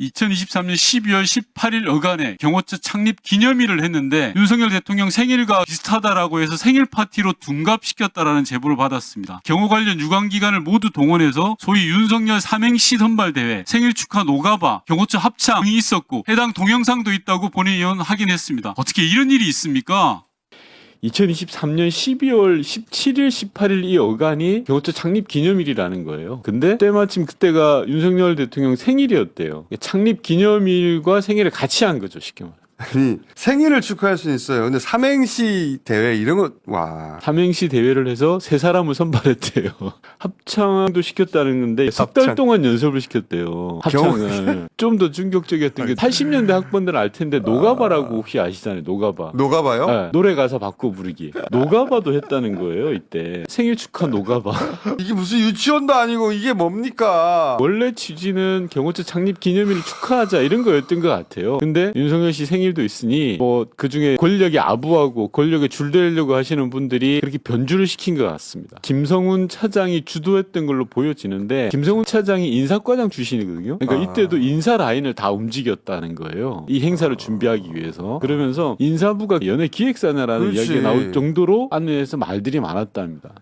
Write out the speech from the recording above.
2023년 12월 18일 어간에 경호처 창립 기념일을 했는데 윤석열 대통령 생일과 비슷하다라고 해서 생일 파티로 둔갑시켰다라는 제보를 받았습니다. 경호 관련 유관기관을 모두 동원해서 소위 윤석열 삼행시 선발대회, 생일 축하 노가바, 경호처 합창이 있었고 해당 동영상도 있다고 본인 의원 확인했습니다. 어떻게 이런 일이 있습니까? 2023년 12월 17일, 18일 이 어간이 경호처 창립 기념일이라는 거예요. 근데 때마침 그때가 윤석열 대통령 생일이었대요. 창립 기념일과 생일을 같이 한 거죠, 쉽게 말해. 아니, 생일을 축하할 수는 있어요. 근데 삼행시 대회 이런 거, 와. 삼행시 대회를 해서 세 사람을 선발했대요. 합창도 시켰다는 건데 석 달 합창. 동안 연습을 시켰대요. 합창을. 좀 더 충격적이었던 게 80년대 학번들 알 텐데 노가바라고 혹시 아시잖아요. 노가바. 녹아봐요? 네, 노래 가사 바꿔 부르기. 노가바도 했다는 거예요, 이때. 생일 축하 노가바. 이게 무슨 유치원도 아니고 이게 뭡니까? 원래 취지는 경호처 창립 기념일을 축하하자 이런 거였던 것 같아요. 근데 윤석열 씨 생일 도 있으니 뭐 그중에 권력에 아부하고 권력에 줄대려고 하시는 분들이 그렇게 변주를 시킨 것 같습니다. 김성훈 차장이 주도했던 걸로 보여지는데 김성훈 차장이 인사과장 출신이거든요. 그러니까 아. 이때도 인사 라인을 다 움직였다는 거예요. 이 행사를 준비하기 위해서. 그러면서 인사부가 연예 기획사냐라는 그렇지. 이야기가 나올 정도로 안에서 말들이 많았답니다.